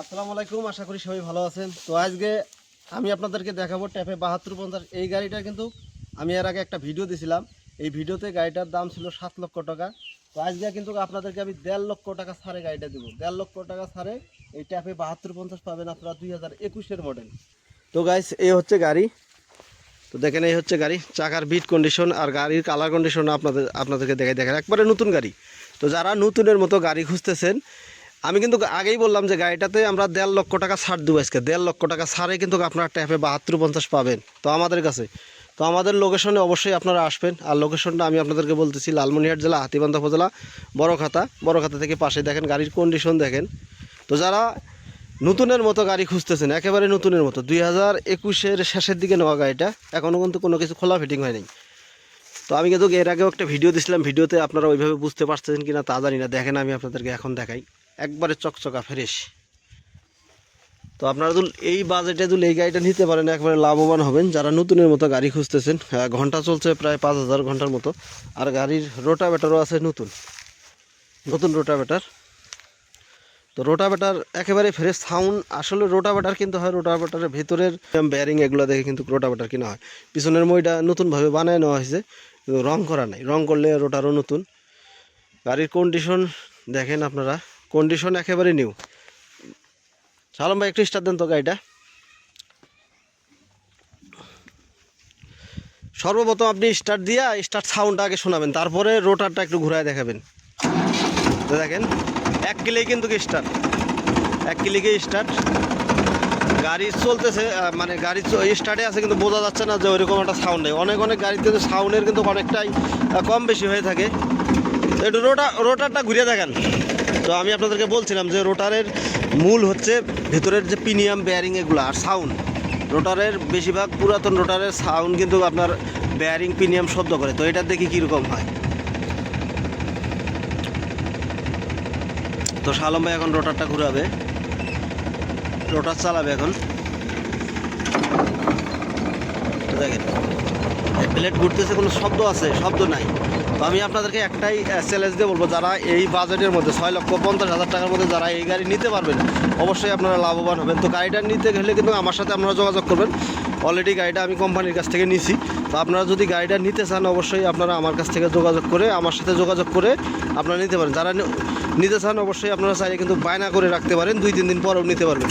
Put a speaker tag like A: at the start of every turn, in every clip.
A: আসসালামু আলাইকুম, আশা করি সবাই ভালো আছেন। তো আজকে আমি আপনাদেরকে দেখাবো ট্যাপে বাহাত্তর পঞ্চাশ। এই গাড়িটা কিন্তু আমি এর আগে একটা ভিডিও দিয়েছিলাম এই ভিডিওতে গাড়িটার দাম ছিল সাত লক্ষ টাকা। তো আজকে কিন্তু আপনাদেরকে আমি দেড় লক্ষ টাকা ছাড়ে গাড়িটা দেবো। দেড় লক্ষ টাকা ছাড়ে এই ট্যাপে বাহাত্তর পঞ্চাশ পাবেন আপনারা দুই হাজার একুশের মডেল তো গাইস এই হচ্ছে গাড়ি। তো দেখেন, এই হচ্ছে গাড়ি। চাকার বিট কন্ডিশন আর গাড়ির কালার কন্ডিশন আপনাদের আপনাদেরকে দেখে দেখেন একবারে নতুন গাড়ি। তো যারা নতুনের মতো গাড়ি খুঁজতেছেন আমি কিন্তু আগেই বললাম যে গাড়িটাতে আমরা দেড় লক্ষ টাকা ছাড় দেবো আজকে। দেড় লক্ষ টাকা ছাড়ে কিন্তু আপনারা ট্যাপে বাহাত্তর পঞ্চাশ পাবেন। তো আমাদের কাছে। তো আমাদের লোকেশনে অবশ্যই আপনারা আসবেন। আর লোকেশনটা আমি আপনাদেরকে বলতেছি লালমনিহাট জেলা, হাতিবান্ধা উপজেলা, বড়খাতা। বড়খাতা থেকে পাশে দেখেন গাড়ির কন্ডিশন দেখেন। তো যারা নতুনের মতো গাড়ি খুঁজতেছেন, একেবারে নতুনের মতো, দুই হাজার একুশের শেষের দিকে নেওয়া গাড়িটা এখনও কিন্তু কোনো কিছু খোলা ফিটিং হয়নি। তো আমি কিন্তু এর আগেও একটা ভিডিও দিছিলাম। ভিডিওতে আপনারা ওইভাবে বুঝতে পারছেন কিনা তা জানি না। দেখেন আমি আপনাদেরকে এখন দেখাই। একবারে চকচকা ফ্রেশ। তো আপনারা যদি এই বাজেটে যদি এই গাড়িটা নিতে পারেন একবারে লাভবান হবেন। যারা নতুনের মতো গাড়ি খুঁজতেছেন আহ, ঘণ্টা চলছে প্রায় পাঁচ হাজার ঘণ্টার মতো। আর গাড়ির রোটাভেটারও আছে নতুন। নতুন রোটাভেটার। তো রোটাভেটার একেবারে ফ্রেশ সাউন্ড আসলে রোটাভেটার কিন্তু হয় রোটাভেটারের ভেতরের ব্যারিং এগুলো দেখে কিন্তু রোটাভেটার কিনা হয়। পিছনের মইটা নতুনভাবে বানায় নেওয়া হয়েছে রং করা নাই। রং করলে রোটারও নতুন। গাড়ির কন্ডিশন দেখেন আপনারা। কন্ডিশন একেবারে নিউ সালাম ভাই, একটু স্টার্ট দেন তো গাড়িটা। সর্বপ্রথম আপনি স্টার্ট দিয়া স্টার্ট সাউন্ডটা আগে শোনাবেন, তারপরে রোটারটা একটু ঘুরায় দেখাবেন। দেখেন, এক কিলেই কিন্তু স্টার্ট এক কিলিকে স্টার্ট গাড়ি চলতেছে মানে গাড়ি স্টার্টে আছে কিন্তু বোঝা যাচ্ছে না যে ওইরকম একটা সাউন্ড নেই। অনেক অনেক গাড়িতে কিন্তু সাউন্ডের কিন্তু অনেকটাই কম বেশি হয়ে থাকে। একটু রোটা রোটারটা ঘুরিয়ে দেখেন। তো আমি আপনাদেরকে বলছিলাম যে রোটারের মূল হচ্ছে ভেতরের যে প্রিমিয়াম বেয়ারিং এগুলো আর সাউন্ড রোটারের বেশিরভাগ পুরাতন রোটারের সাউন্ড কিন্তু আপনার বেয়ারিং প্রিমিয়াম শব্দ করে। তো এটা দেখি কীরকম হয়। তো শালম ভাই এখন রোটারটা ঘুরাবে। রোটার চালাবে এখন। দেখেন প্লেট ঘুরতেছে, কোনো শব্দ আছে? শব্দ নাই। তো আমি আপনাদেরকে একটাই চ্যালেঞ্জ দিয়ে বলব, যারা এই বাজেটের মধ্যে ছয় লক্ষ পঞ্চাশ হাজার টাকার মধ্যে যারা এই গাড়ি নিতে পারবেন, অবশ্যই আপনারা লাভবান হবেন। তো গাড়িটা নিতে গেলে কিন্তু আমার সাথে আপনারা যোগাযোগ করবেন। অলরেডি গাড়িটা আমি কোম্পানির কাছ থেকে নিছি। তো আপনারা যদি গাড়িটা নিতে চান, অবশ্যই আপনারা আমার কাছ থেকে যোগাযোগ করে, আমার সাথে যোগাযোগ করে আপনারা নিতে পারেন। যারা নিতে চান, অবশ্যই আপনারা চাইলে কিন্তু বায়না করে রাখতে পারেন, দুই, তিন দিন পরেও নিতে পারবেন।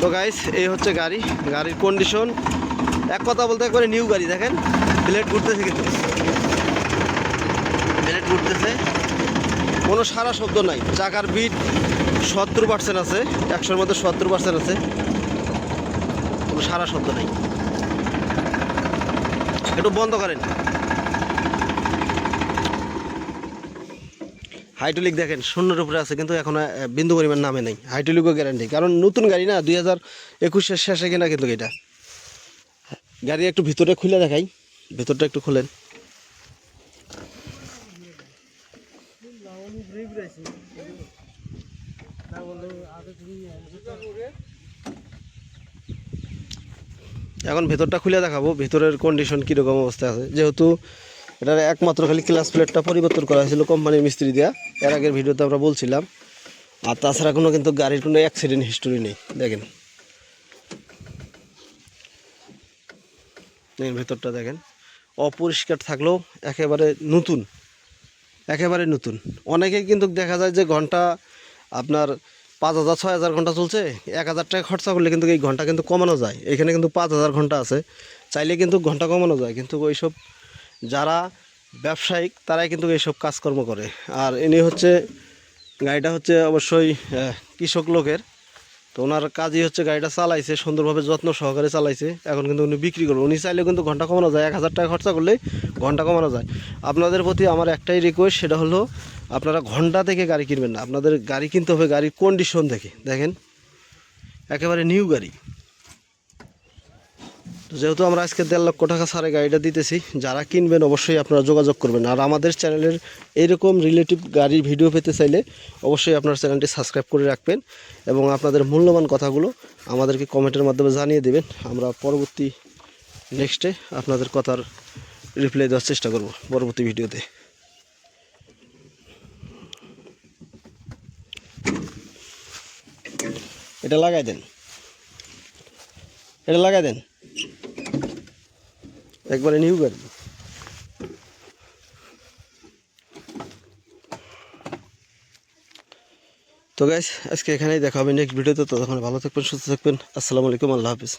A: তো গাইস এই হচ্ছে গাড়ি। গাড়ির কন্ডিশন এক কথা বলতে একবারে নিউ গাড়ি, দেখেন প্লেট ঘুরতেছে কিন্তু। প্লেট ঘুরতেছে। কোনো সারা শব্দ নাই। চাকার বিট সত্তর পার্সেন্ট আছে, একশোর মধ্যে সত্তর পার্সেন্ট আছে। কোনো সারা শব্দ নাই। একটু বন্ধ করেন। হাইড্রোলিক দেখেন, শূন্যের উপরে আছে, কিন্তু এখন বিন্দু পরিমাণ নামে নেই। হাইড্রোলিকও গ্যারান্টি কারণ নতুন গাড়ি না, দুই হাজার একুশের শেষে কিনা কিন্তু এটা। গাড়ি একটু ভিতরে খুলে দেখাই, ভিতরটা একটু খুলেন। এখন ভেতরটা খুলে দেখাবো, ভেতরের কন্ডিশন কীরকম অবস্থা আছে। যেহেতু এটার একমাত্র খালি ক্লাস প্লেটটা পরিবর্তন করা হয়েছিল কোম্পানির মিস্ত্রি দেওয়া এর আগের ভিডিওতে আমরা বলছিলাম। আর তাছাড়া কোনো কিন্তু গাড়ির কোনো অ্যাক্সিডেন্ট হিস্টোরি নেই, দেখেন। দেখেন ভেতরটা দেখেন। অপরিষ্কার থাকলেও একেবারে নতুন। একেবারে নতুন। অনেকে কিন্তু দেখা যায় যে ঘণ্টা আপনার পাঁচ হাজার, ছয় হাজার ঘণ্টা চলছে, এক হাজার টাকা খরচা করলে কিন্তু এই ঘণ্টা কিন্তু কমানো যায়। এখানে কিন্তু পাঁচ হাজার ঘণ্টা আছে, চাইলে কিন্তু ঘণ্টা কমানো যায়। কিন্তু ওইসব যারা ব্যবসায়িক, তারাই কিন্তু এইসব কাজকর্ম করে। আর ইনি হচ্ছে, গাড়িটা হচ্ছে অবশ্যই কৃষক লোকের। তো ওনার কাজই হচ্ছে গাড়িটা চালাইছে, সুন্দরভাবে যত্ন সহকারে চালাইছে। এখন কিন্তু উনি বিক্রি করবে। উনি চাইলে কিন্তু ঘণ্টা কমানো যায়, এক হাজার টাকা খরচা করলে ঘণ্টা কমানো যায়। আপনাদের প্রতি আমার একটাই রিকোয়েস্ট সেটা হলো আপনারা ঘণ্টা থেকে গাড়ি কিনবেন না। আপনাদের গাড়ি কিনতে হবে গাড়ির কন্ডিশন থেকে দেখেন, একেবারে নিউ গাড়ি। যেহেতু আমরা আজকে দেড় লক্ষ টাকা সারে গাড়িটা দিতেছি, যারা কিনবেন অবশ্যই আপনারা যোগাযোগ করবেন। আর আমাদের চ্যানেলের এইরকম রিলেটিভ গাড়ির ভিডিও পেতে চাইলে অবশ্যই আপনার চ্যানেলটি সাবস্ক্রাইব করে রাখবেন এবং আপনাদের মূল্যবান কথাগুলো আমাদেরকে কমেন্টের মাধ্যমে জানিয়ে দেবেন। আমরা পরবর্তী নেক্সটে আপনাদের কথার রিপ্লাই দেওয়ার চেষ্টা করব পরবর্তী ভিডিওতে এটা লাগাই দেন। এটা লাগাই দেন। একবারে নিউ গাড়ি। তো গাইস আজকে এখানেই দেখা হবে নেক্সট ভিডিওতে ততক্ষণ ভালো থাকবেন, সুস্থ থাকবেন। আসসালামু আলাইকুম, আল্লাহ হাফিজ।